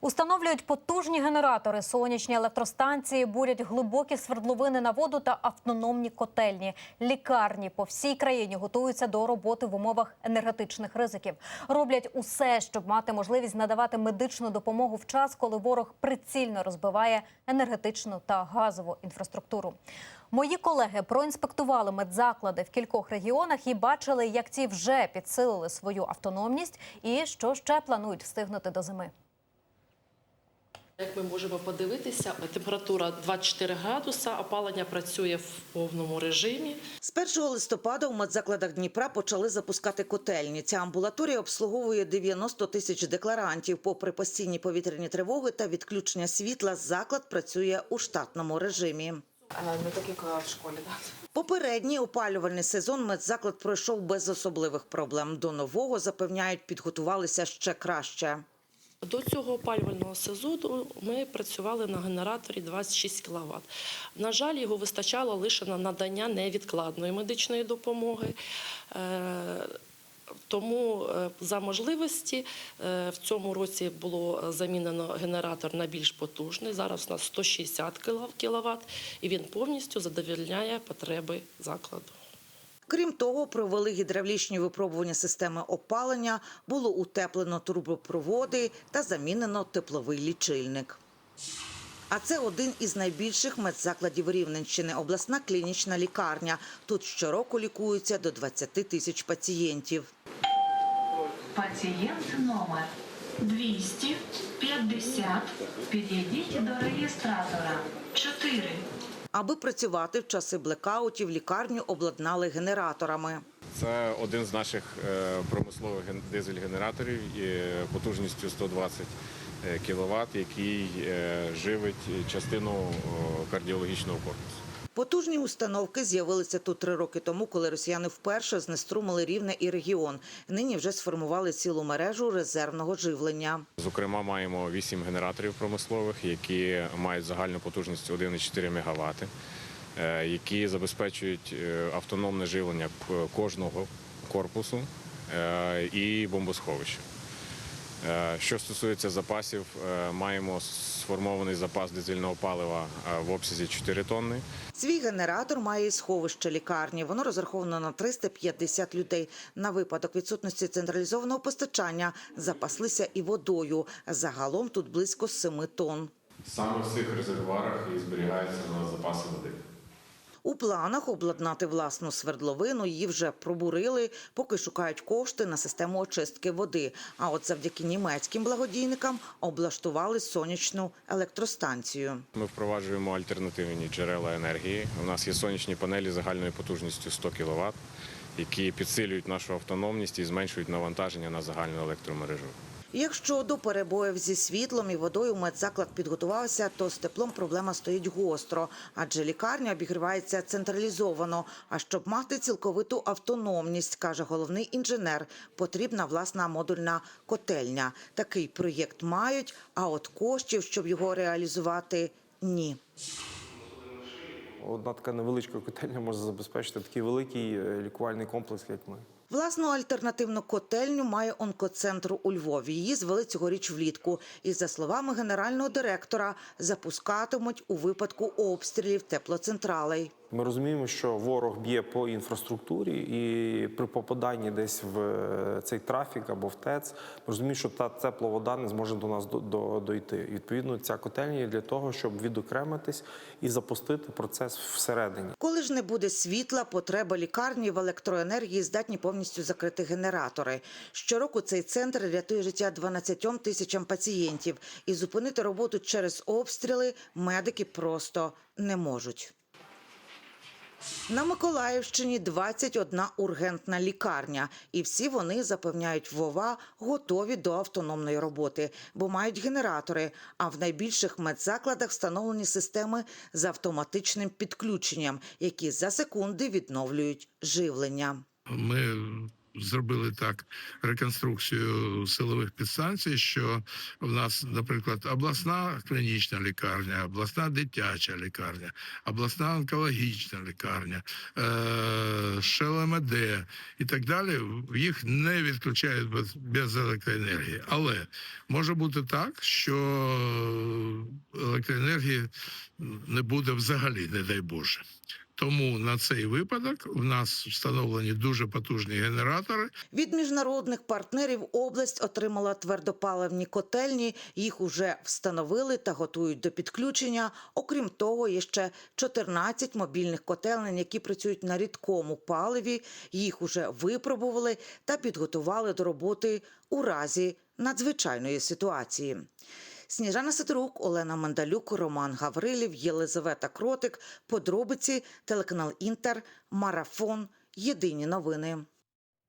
Установлюють потужні генератори, сонячні електростанції, бурять глибокі свердловини на воду та автономні котельні. Лікарні по всій країні готуються до роботи в умовах енергетичних ризиків. Роблять усе, щоб мати можливість надавати медичну допомогу в час, коли ворог прицільно розбиває енергетичну та газову інфраструктуру. Мої колеги проінспектували медзаклади в кількох регіонах і бачили, як ці вже підсилили свою автономність і що ще планують встигнути до зими. Як ми можемо подивитися, температура 24 градуса, опалення працює в повному режимі. З 1 листопада у медзакладах Дніпра почали запускати котельні. Ця амбулаторія обслуговує 90 тисяч декларантів. Попри постійні повітряні тривоги та відключення світла, заклад працює у штатному режимі. Не так, як в школі. Попередній опалювальний сезон медзаклад пройшов без особливих проблем. До нового запевняють, підготувалися ще краще. До цього опалювального сезону ми працювали на генераторі 26 кВт. На жаль, його вистачало лише на надання невідкладної медичної допомоги. Е, Тому е, за можливості е, в цьому році було замінено генератор на більш потужний. Зараз у нас 160 кВт, і він повністю задовольняє потреби закладу. Крім того, провели гідравлічні випробування системи опалення, було утеплено трубопроводи та замінено тепловий лічильник. А це один із найбільших медзакладів Рівненщини – обласна клінічна лікарня. Тут щороку лікуються до 20 тисяч пацієнтів. Пацієнт номер 250. Підійдіть до реєстратора. 4. Аби працювати в часи блекаутів, лікарню обладнали генераторами. Це один з наших е, промислових дизель-генераторів потужністю 120 кВт, який е, живить частину кардіологічного корпусу. Потужні установки з'явилися тут три роки тому, коли росіяни вперше знеструмили рівне і регіон. Нині вже сформували цілу мережу резервного живлення. Зокрема, маємо 8 генераторів промислових, які мають загальну потужність 1,4 МВт, е, які забезпечують е, автономне живлення кожного корпусу е, і бомбосховища. Е, Що стосується запасів, е, маємо сформований запас дизельного палива е, в обсязі 4 тонни. Свій генератор має і сховище лікарні. Воно розраховано на 350 людей. На випадок відсутності централізованого постачання запаслися і водою. Загалом тут близько 7 тонн. Саме в цих резервуарах і зберігаються на запаси води. У планах обладнати власну свердловину її вже пробурили, поки шукають кошти на систему очистки води. А от завдяки німецьким благодійникам облаштували сонячну електростанцію. Ми впроваджуємо альтернативні джерела енергії. У нас є сонячні панелі загальною потужністю 100 кВт, які підсилюють нашу автономність і зменшують навантаження на загальну електромережу. Якщо до перебоїв зі світлом і водою медзаклад підготувався, то з теплом проблема стоїть гостро, адже лікарня обігрівається централізовано. А щоб мати цілковиту автономність, каже головний інженер, потрібна власна модульна котельня. Такий проєкт мають, а от коштів, щоб його реалізувати, ні. Одна така невеличка котельня може забезпечити такий великий е, лікувальний комплекс, як ми. Власну альтернативну котельню має онкоцентр у Львові. Її звели цьогоріч влітку. І за словами генерального директора, запускатимуть у випадку обстрілів теплоцентралей. Ми розуміємо, що ворог б'є по інфраструктурі, і при попаданні десь в е, цей трафік або в ТЕЦ, ми розуміємо, що та тепла вода не зможе до нас до, до, дойти. І, відповідно, ця котельня для того, щоб відокремитись і запустити процес всередині. Коли ж не буде світла, потреба лікарні в електроенергії здатні повністю закрити генератори. Щороку цей центр рятує життя 12 тисячам пацієнтів, і зупинити роботу через обстріли медики просто не можуть. На Миколаївщині 21 ургентна лікарня, і всі вони запевняють Вова готові до автономної роботи, бо мають генератори. А в найбільших медзакладах встановлені системи з автоматичним підключенням, які за секунди відновлюють живлення. Ми зробили так реконструкцію силових підстанцій, що в нас, наприклад, обласна клінічна лікарня, обласна дитяча лікарня, обласна онкологічна лікарня, е, ШЛМД і так далі. Їх не відключають без, без електроенергії. Але може бути так, що електроенергії не буде взагалі, не дай Боже. Тому на цей випадок в нас встановлені дуже потужні генератори. Від міжнародних партнерів область отримала твердопаливні котельні. Їх уже встановили та готують до підключення. Окрім того, є ще 14 мобільних котелень, які працюють на рідкому паливі. Їх уже випробували та підготували до роботи у разі надзвичайної ситуації. Сніжана Сидорук, Олена Мандалюк, Роман Гаврилів, Єлизавета Кротик. Подробиці телеканал Інтер, Марафон. Єдині новини.